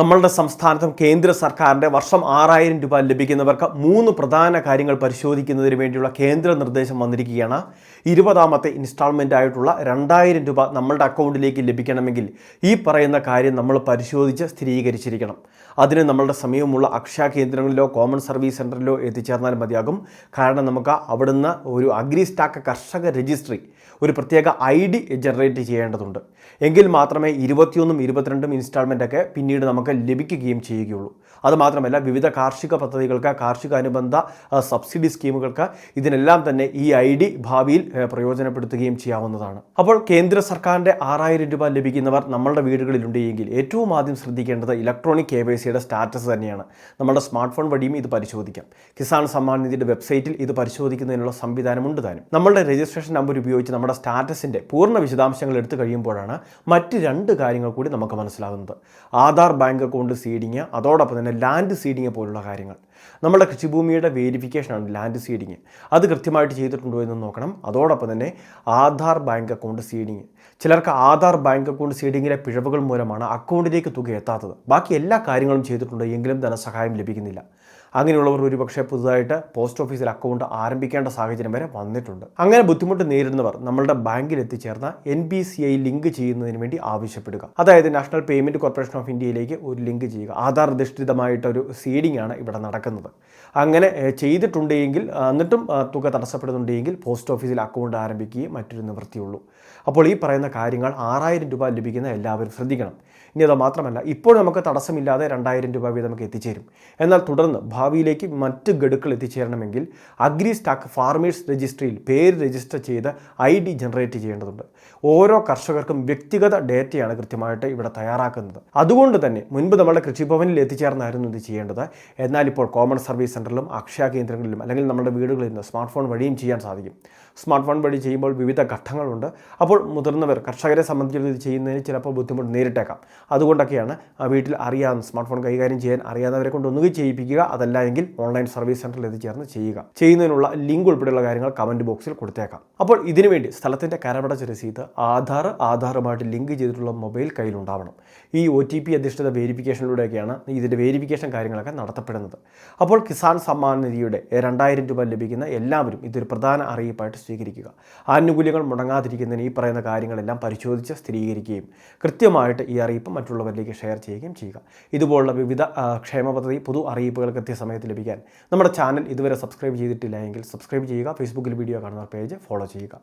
നമ്മളുടെ സംസ്ഥാനത്തും കേന്ദ്ര സർക്കാരിന്റെ വർഷം ആറായിരം രൂപ ലഭിക്കുന്നവർക്ക് മൂന്ന് പ്രധാന കാര്യങ്ങൾ പരിശോധിക്കുന്നതിന് വേണ്ടിയുള്ള കേന്ദ്ര നിർദ്ദേശം വന്നിരിക്കുകയാണ്. ഇരുപതാമത്തെ ഇൻസ്റ്റാൾമെന്റ് ആയിട്ടുള്ള രണ്ടായിരം രൂപ നമ്മളുടെ അക്കൗണ്ടിലേക്ക് ലഭിക്കണമെങ്കിൽ ഈ പറയുന്ന കാര്യം നമ്മൾ പരിശോധിച്ച് സ്ഥിരീകരിച്ചിരിക്കണം. അതിന് നമ്മളുടെ സമീപമുള്ള അക്ഷയ കേന്ദ്രങ്ങളിലോ കോമൺ സർവീസ് സെന്ററിലോ എത്തിച്ചേർന്നാൽ മതിയാകും. കാരണം നമുക്ക് അവിടുന്ന് ഒരു അഗ്രി സ്റ്റാക്ക് കർഷക രജിസ്ട്രി ഒരു പ്രത്യേക ഐ ഡി ജനറേറ്റ് ചെയ്യേണ്ടതുണ്ട്. എങ്കിൽ മാത്രമേ ഇരുപത്തിയൊന്നും ഇരുപത്തിരണ്ടും ഇൻസ്റ്റാൾമെന്റൊക്കെ പിന്നീട് നമുക്ക് ലഭിക്കുകയും ചെയ്യുകയുള്ളൂ. അതുമാത്രമല്ല വിവിധ കാർഷിക പദ്ധതികൾക്ക് കാർഷിക അനുബന്ധ സബ്സിഡി സ്കീമുകൾക്ക് ഇതിനെല്ലാം തന്നെ ഈ ഐ ഡി ഭാവിയിൽ പ്രയോജനപ്പെടുത്തുകയും ചെയ്യാവുന്നതാണ്. അപ്പോൾ കേന്ദ്ര സർക്കാരിന്റെ ആറായിരം രൂപ ലഭിക്കുന്നവർ നമ്മളുടെ വീടുകളിലുണ്ട് എങ്കിൽ ഏറ്റവും ആദ്യം ശ്രദ്ധിക്കേണ്ടത് ഇലക്ട്രോണിക് കെ സിയുടെ സ്റ്റാറ്റസ് തന്നെയാണ്. നമ്മുടെ സ്മാർട്ട് ഫോൺ വഴിയും ഇത് പരിശോധിക്കാം. കിസാൻ സമ്മാൻ നിധിയുടെ വെബ്സൈറ്റിൽ ഇത് പരിശോധിക്കുന്നതിനുള്ള സംവിധാനമുണ്ട് താനും. നമ്മളുടെ രജിസ്ട്രേഷൻ നമ്പർ ഉപയോഗിച്ച് നമ്മുടെ സ്റ്റാറ്റസിന്റെ പൂർണ വിശദാംശങ്ങൾ എടുത്തു കഴിയുമ്പോഴാണ് മറ്റ് രണ്ട് കാര്യങ്ങൾ കൂടി നമുക്ക് മനസ്സിലാകുന്നത്. ആധാർ ബാങ്ക് അക്കൗണ്ട് സീഡിങ് അതോടൊപ്പം തന്നെ ലാൻഡ് സീഡിങ് പോലുള്ള കാര്യങ്ങൾ. നമ്മുടെ കൃഷിഭൂമിയുടെ വേരിഫിക്കേഷനാണ് ലാൻഡ് സീഡിങ് അത് കൃത്യമായിട്ട് ചെയ്തിട്ടുണ്ടോ എന്ന് നോക്കണം. അതോടൊപ്പം തന്നെ ആധാർ ബാങ്ക് അക്കൗണ്ട് സീഡിങ് ചിലർക്ക് ആധാർ ബാങ്ക് അക്കൗണ്ട് സീഡിങ്ങിലെ പിഴവുകൾ മൂലമാണ് അക്കൗണ്ടിലേക്ക് തുക എത്താത്തത്. ബാക്കി എല്ലാ കാര്യങ്ങളും ചെയ്തിട്ടുണ്ട്. എങ്കിലും ധനസഹായം ലഭിക്കുന്നില്ല. അങ്ങനെയുള്ളവർ ഒരുപക്ഷെ പുതുതായിട്ട് പോസ്റ്റ് ഓഫീസിൽ അക്കൗണ്ട് ആരംഭിക്കേണ്ട സാഹചര്യം വരെ വന്നിട്ടുണ്ട്. അങ്ങനെ ബുദ്ധിമുട്ട് നേരിടുന്നവർ നമ്മളുടെ ബാങ്കിൽ എത്തിച്ചേർന്ന N B C I link ചെയ്യുന്നതിന് വേണ്ടി ആവശ്യപ്പെടുക. അതായത് നാഷണൽ പേയ്മെന്റ് കോർപ്പറേഷൻ ഓഫ് ഇന്ത്യയിലേക്ക് ഒരു ലിങ്ക് ചെയ്യുക. ആധാർ അധിഷ്ഠിതമായിട്ടൊരു സീഡിംഗ് ആണ് ഇവിടെ നടക്കുന്നത്. അങ്ങനെ ചെയ്തിട്ടുണ്ടെങ്കിൽ എന്നിട്ടും തുക തടസ്സപ്പെടുന്നുണ്ടെങ്കിൽ പോസ്റ്റ് ഓഫീസിൽ അക്കൗണ്ട് ആരംഭിക്കുകയും മറ്റൊരു നിവൃത്തിയുള്ളൂ. അപ്പോൾ ഈ പറയുന്ന കാര്യങ്ങൾ ആറായിരം രൂപ ലഭിക്കുന്ന എല്ലാവരും ശ്രദ്ധിക്കണം. ഇനി അത് മാത്രമല്ല ഇപ്പോൾ നമുക്ക് തടസ്സമില്ലാതെ രണ്ടായിരം രൂപ വീതം നമുക്ക് എത്തിച്ചേരും. എന്നാൽ തുടർന്ന് ഭാവിയിലേക്ക് മറ്റ് ഗഡുക്കൾ എത്തിച്ചേരണമെങ്കിൽ അഗ്രി സ്റ്റാക്ക് ഫാർമേഴ്സ് രജിസ്ട്രിയിൽ പേര് രജിസ്റ്റർ ചെയ്ത് ഐ ഡി ജനറേറ്റ് ചെയ്യേണ്ടതുണ്ട്. ഓരോ കർഷകർക്കും വ്യക്തിഗത ഡേറ്റയാണ് കൃത്യമായിട്ട് ഇവിടെ തയ്യാറാക്കുന്നത്. അതുകൊണ്ട് തന്നെ മുൻപ് നമ്മുടെ കൃഷിഭവനിൽ എത്തിച്ചേർന്നായിരുന്നു ഇത് ചെയ്യേണ്ടത്. എന്നാൽ ഇപ്പോൾ കോമൺ സർവീസ് സെന്ററിലും അക്ഷയ കേന്ദ്രങ്ങളിലും അല്ലെങ്കിൽ നമ്മുടെ വീടുകളിൽ നിന്ന് സ്മാർട്ട് ഫോൺ വഴിയും ചെയ്യാൻ സാധിക്കും. സ്മാർട്ട് ഫോൺ വഴി ചെയ്യുമ്പോൾ വിവിധ ഘട്ടങ്ങളുണ്ട്. അപ്പോൾ മുതിർന്നവർ കർഷകരെ സംബന്ധിച്ചിടത്തോളം ഇത് ചെയ്യുന്നതിന് ചിലപ്പോൾ ബുദ്ധിമുട്ട് നേരിട്ടേക്കാം. അതുകൊണ്ടൊക്കെയാണ് ആ വീട്ടിൽ അറിയാവുന്ന സ്മാർട്ട് ഫോൺ കൈകാര്യം ചെയ്യാൻ അറിയാവുന്നവരെ കൊണ്ട് ഒന്നുകിൽ ചെയ്യിപ്പിക്കുക അതല്ല എങ്കിൽ ഓൺലൈൻ സർവീസ് സെന്ററിൽ എത്തിച്ചേർന്ന് ചെയ്യുക. ചെയ്യുന്നതിനുള്ള ലിങ്ക് ഉൾപ്പെടെയുള്ള കാര്യങ്ങൾ കമന്റ് ബോക്സിൽ കൊടുത്തേക്കാം. അപ്പോൾ ഇതിനുവേണ്ടി സ്ഥലത്തിന്റെ കരമടച്ച രസീത് ആധാർ ആധാറുമായിട്ട് ലിങ്ക് ചെയ്തിട്ടുള്ള മൊബൈൽ കയ്യിലുണ്ടാവണം. ഈ ഒ ടി പി അധിഷ്ഠിത വേരിഫിക്കേഷനിലൂടെയൊക്കെയാണ് ഇതിന്റെ വേരിഫിക്കേഷൻ കാര്യങ്ങളൊക്കെ നടത്തപ്പെടുന്നത്. അപ്പോൾ കിസാൻ സമ്മാൻ നിധിയുടെ രണ്ടായിരം രൂപ ലഭിക്കുന്ന എല്ലാവരും ഇതൊരു പ്രധാന അറിയിപ്പായിട്ട് സ്വീകരിക്കുക. ആനുകൂല്യങ്ങൾ മുടങ്ങാതിരിക്കുന്നതിന് ഈ പറയുന്ന കാര്യങ്ങളെല്ലാം പരിശോധിച്ച് സ്ഥിരീകരിക്കുകയും കൃത്യമായിട്ട് ഈ അറിയിപ്പ് മറ്റുള്ളവരിലേക്ക് ഷെയർ ചെയ്യുകയും ചെയ്യുക. ഇതുപോലുള്ള വിവിധ ക്ഷേമ പദ്ധതി പൊതു അറിയിപ്പുകൾ കൃത്യസമയത്ത് ലഭിക്കാൻ. നമ്മുടെ ചാനൽ ഇതുവരെ സബ്സ്ക്രൈബ് ചെയ്തിട്ടില്ല എങ്കിൽ സബ്സ്ക്രൈബ് ചെയ്യുക ഫേസ്ബുക്കിൽ വീഡിയോ കാണുന്ന പേജ് ഫോളോ ചെയ്യുക.